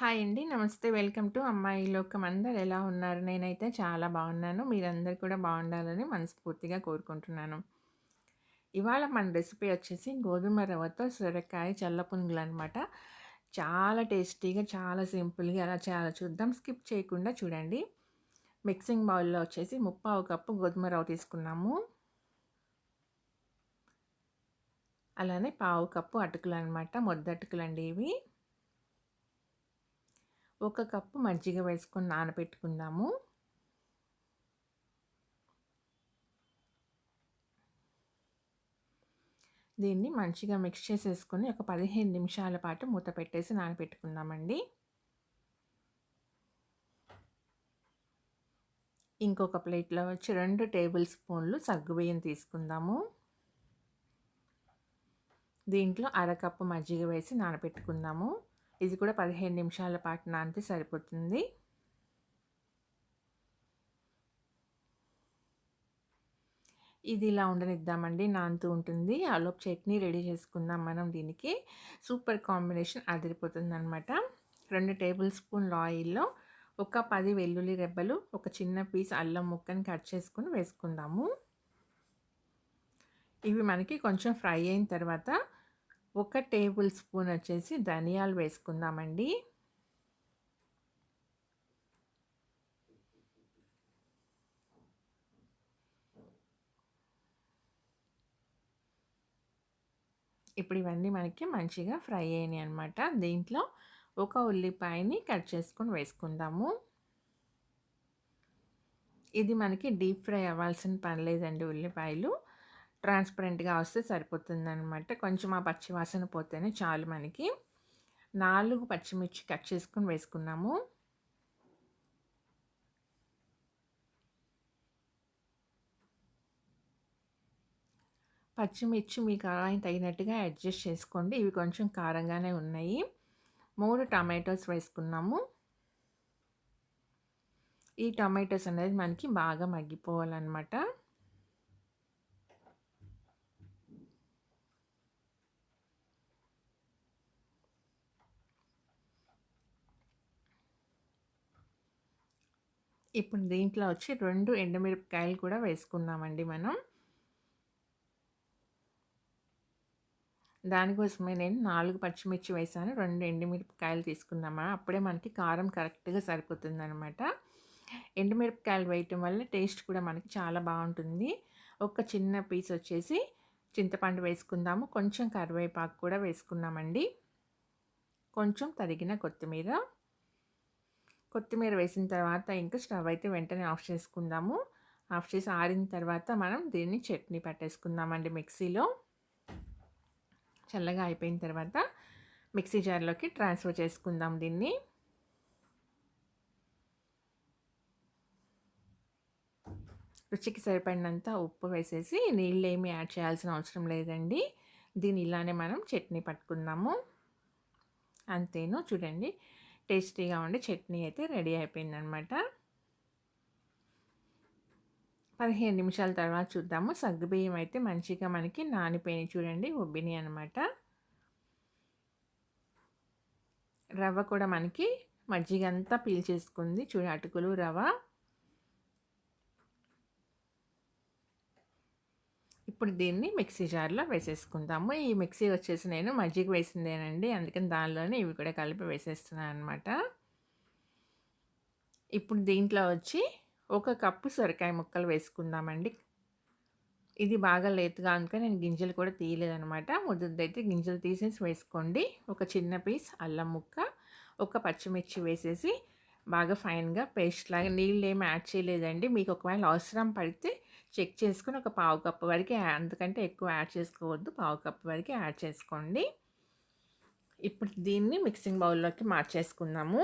Hi అండి. నమస్తే. Welcome to అమ్మాయి లోకం. అందరు ఎలా ఉన్నారు? నేనైతే చాలా బాగున్నాను. మీరందరూ కూడా బాగుండాలని మనస్ఫూర్తిగా కోరుకుంటున్నాను. ఇవాళ మన రెసిపీ వచ్చేసి గోధుమ రవ్వతో సొరకాయ చల్ల పునుగులనమాట. చాలా టేస్టీగా, చాలా సింపుల్‌గా ఎలా చాలా చూద్దాం. స్కిప్ చేయకుండా చూడండి. మిక్సింగ్ బౌల్‌లో వచ్చేసి ముప్పావు కప్పు గోధుమ రవ్వ తీసుకున్నాము. అలానే పావు కప్పు అటుకులు అనమాట మొద్ద అటుకులు మొద్దటుకులండి ఇవి. ఒక కప్పు మజ్జిగ వేసుకొని నానబెట్టుకుందాము. దీన్ని మంచిగా మిక్స్ చేసేసుకొని ఒక 15 నిమిషాల పాటు మూత పెట్టేసి నానబెట్టుకుందామండి. ఇంకొక ప్లేట్‌లో వచ్చి రెండు టేబుల్ స్పూన్లు సగ్గుబియ్యం తీసుకుందాము. దీంట్లో అరకప్పు మజ్జిగ వేసి నానబెట్టుకుందాము. ఇది కూడా 15 నిమిషాల పాటు నానితే సరిపోతుంది. ఇది ఇలా ఉండనిద్దామండి. నానుతూ ఉంటుంది. ఆలోపు చట్నీ రెడీ చేసుకుందాం మనం దీనికి. సూపర్ కాంబినేషన్ అదిరిపోతుందనమాట. రెండు టేబుల్ స్పూన్ల ఆయిల్‌లో ఒక పది వెల్లుల్లి రెబ్బలు, ఒక చిన్న పీస్ అల్లం ముక్కని కట్ చేసుకొని వేసుకుందాము. ఇవి మనకి కొంచెం ఫ్రై అయిన తర్వాత ఒక టేబుల్ స్పూన్ వచ్చేసి ధనియాలు వేసుకుందామండి. ఇప్పుడు ఇవన్నీ మనకి మంచిగా ఫ్రై అయినాయి అనమాట. దీంట్లో ఒక ఉల్లిపాయని కట్ చేసుకొని వేసుకుందాము. ఇది మనకి డీప్ ఫ్రై అవ్వాల్సిన పని లేదండి ఉల్లిపాయలు. ట్రాన్స్పరెంట్‌గా వస్తే సరిపోతుందనమాట. కొంచెం ఆ పచ్చివాసన పోతేనే చాలు మనకి. నాలుగు పచ్చిమిర్చి కట్ చేసుకొని వేసుకున్నాము. పచ్చిమిర్చి మీ కారానికి తగినట్టుగా అడ్జస్ట్ చేసుకోండి. ఇవి కొంచెం కారంగానే ఉన్నాయి. మూడు టమాటోస్ వేసుకున్నాము. ఈ టమాటోస్ అనేది మనకి బాగా మగ్గిపోవాలన్నమాట ఇప్పుడు దీంట్లో వచ్చి రెండు ఎండుమిరపకాయలు కూడా వేసుకున్నామండి మనం. దానికోసమే నేను నాలుగు పచ్చిమిర్చి వేసాను రెండు ఎండుమిరపకాయలు తీసుకున్నామా అప్పుడే మనకి కారం కరెక్ట్‌గా సరిపోతుందనమాట. ఎండుమిరపకాయలు వేయటం వల్ల టేస్ట్ కూడా మనకి చాలా బాగుంటుంది. ఒక చిన్న పీస్ వచ్చేసి చింతపండు వేసుకుందాము. కొంచెం కరివేపాకు కూడా వేసుకున్నామండి. కొంచెం తరిగిన కొత్తిమీర. కొత్తిమీర వేసిన తర్వాత ఇంకా స్టవ్ అయితే వెంటనే ఆఫ్ చేసుకుందాము. ఆఫ్ చేసి ఆరిన తర్వాత మనం దీన్ని చట్నీ పట్టేసుకుందామండి మిక్సీలో. చల్లగా అయిపోయిన తర్వాత మిక్సీ జార్‌లోకి ట్రాన్స్‌ఫర్ చేసుకుందాం దీన్ని. రుచికి సరిపడినంత ఉప్పు వేసేసి నీళ్ళు ఏమి యాడ్ చేయాల్సిన అవసరం లేదండి. దీన్ని ఇలానే మనం చట్నీ పట్టుకుందాము. అంతేను చూడండి. టేస్టీగా ఉండే చట్నీ అయితే రెడీ అయిపోయిందనమాట. 15 నిమిషాల తర్వాత చూద్దాము. సగ్గుబియ్యం అయితే మంచిగా మనకి నానిపోయినాయి చూడండి. ఉబ్బిని అనమాట. రవ్వ కూడా మనకి మజ్జిగంతా పీల్చేసుకుంది. చూడు అటుకులు, రవ్వ. ఇప్పుడు దీన్ని మిక్సీ జార్‌లో వేసేసుకుందాము. ఈ మిక్సీ వచ్చేసి నేను మజ్జిగ వేసిందేనండి. అందుకని దానిలోనే ఇవి కూడా కలిపి వేసేస్తున్నాను అనమాట. ఇప్పుడు దీంట్లో వచ్చి ఒక కప్పు సొరకాయ ముక్కలు వేసుకుందామండి. ఇది బాగా లేతుగా అందుకని నేను గింజలు కూడా తీయలేదనమాట. ముద్దైతే గింజలు తీసేసి వేసుకోండి. ఒక చిన్న పీస్ అల్లం ముక్క, ఒక పచ్చిమిర్చి వేసేసి బాగా ఫైన్‌గా పేస్ట్ లాగా నీళ్ళు ఏమి యాడ్ చేయలేదండి. మీకు ఒకవేళ అవసరం పడితే చెక్ చేసుకుని ఒక పావు కప్పు వరకు అందుకంటే ఎక్కువ యాడ్ చేసుకోవద్దు. పావు కప్పు వరకు యాడ్ చేసుకోండి. ఇప్పుడు దీన్ని మిక్సింగ్ బౌల్‌లోకి మార్చేసుకుందాము.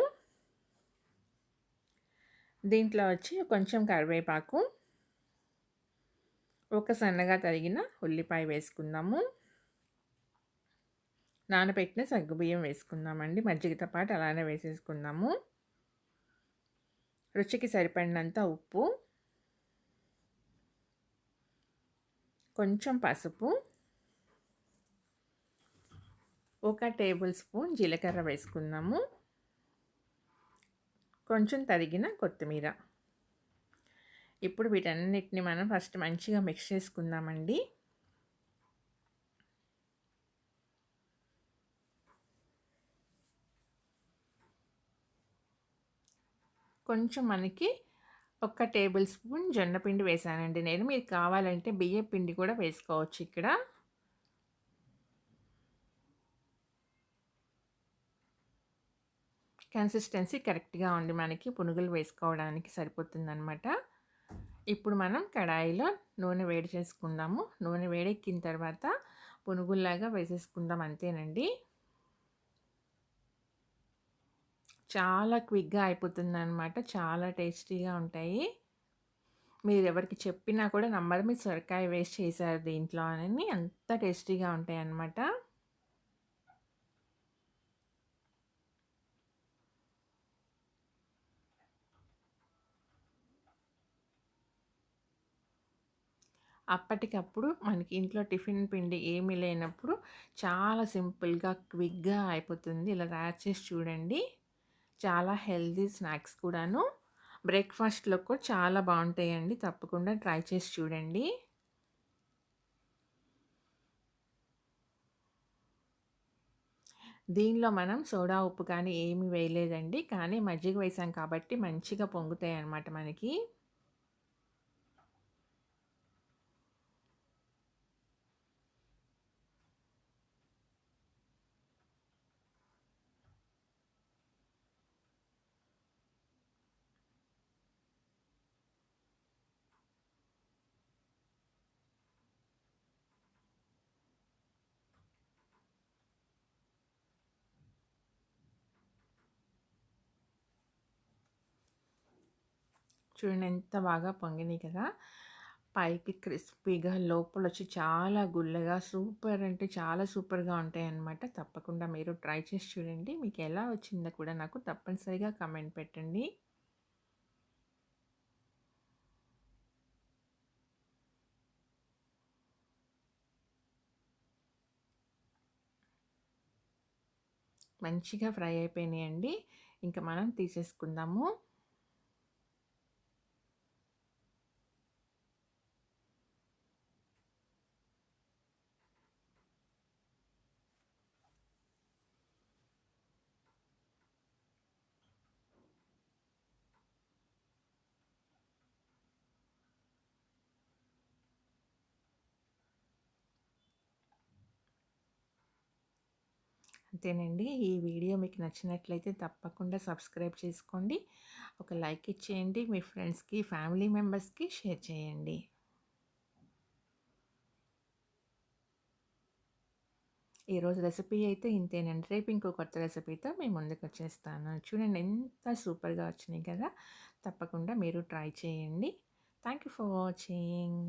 దీంట్లో వచ్చి కొంచెం కరివేపాకు, ఒక సన్నగా తరిగిన ఉల్లిపాయ వేసుకుందాము. నానబెట్టిన సగ్గుబియ్యం వేసుకుందామండి. మజ్జిగతో పాటు అలానే వేసేసుకుందాము. రుచికి సరిపడినంత ఉప్పు, కొంచెం పసుపు, ఒక టేబుల్ స్పూన్ జీలకర్ర వేసుకుందాము. కొంచెం తరిగిన కొత్తిమీర ఇప్పుడు వీటన్నిటిని మనం ఫస్ట్ మంచిగా మిక్స్ చేసుకుందామండి కొంచెం మనకి ఒక టేబుల్ స్పూన్ జొన్న పిండి వేసానండి. నేను మీకు కావాలంటే బియ్య పిండి కూడా వేసుకోవచ్చు ఇక్కడ. కన్సిస్టెన్సీ కరెక్ట్గా ఉంది మనకి పునుగులు వేసుకోవడానికి సరిపోతుందనమాట ఇప్పుడు మనం కడాయిలో నూనె వేడి చేసుకుందాము. నూనె వేడెక్కిన తర్వాత పునుగుల్లాగా వేసేసుకుందాం అంతేనండి. చాలా క్విక్గా అయిపోతుంది అనమాట చాలా టేస్టీగా ఉంటాయి. మీరు ఎవరికి చెప్పినా కూడా నమ్మరు మీరు సొరకాయ వేస్ట్ చేశారు దీంట్లో అని అంత టేస్టీగా ఉంటాయి అన్నమాట అప్పటికప్పుడు మనకి ఇంట్లో టిఫిన్ పిండి ఏమీ లేనప్పుడు చాలా సింపుల్గా క్విక్గా అయిపోతుంది. ఇలా తయారు చేసి చూడండి. చాలా హెల్దీ స్నాక్స్ కూడాను. బ్రేక్ఫాస్ట్లో కూడా చాలా బాగుంటాయండి. తప్పకుండా ట్రై చేసి చూడండి. దీనిలో మనం సోడా ఉప్పు కానీ ఏమి వేయలేదండి. కానీ మజ్జిగ వేసాం కాబట్టి మంచిగా పొంగుతాయి అన్నమాట మనకి. చూడండి ఎంత బాగా పొంగినాయి కదా! పైకి క్రిస్పీగా లోపల వచ్చి చాలా గుల్లగా సూపర్ అంటే చాలా సూపర్గా ఉంటాయి అన్నమాట తప్పకుండా మీరు ట్రై చేసి చూడండి. మీకు ఎలా వచ్చిందో కూడా నాకు తప్పనిసరిగా కమెంట్ పెట్టండి. మంచిగా ఫ్రై అయిపోయినాయండి. ఇంకా మనం తీసేసుకుందాము. అంతేనండి. ఈ వీడియో మీకు నచ్చినట్లయితే తప్పకుండా సబ్స్క్రైబ్ చేసుకోండి. ఒక లైక్ ఇచ్చేయండి. మీ ఫ్రెండ్స్కి ఫ్యామిలీ మెంబర్స్కి షేర్ చేయండి. ఈరోజు రెసిపీ అయితే ఇంతేనండి. రేపు ఇంకో కొత్త రెసిపీతో మేము ముందుకు వచ్చేస్తాను. చూడండి ఎంత సూపర్గా వచ్చినాయి కదా. తప్పకుండా మీరు ట్రై చేయండి. Thank you for watching.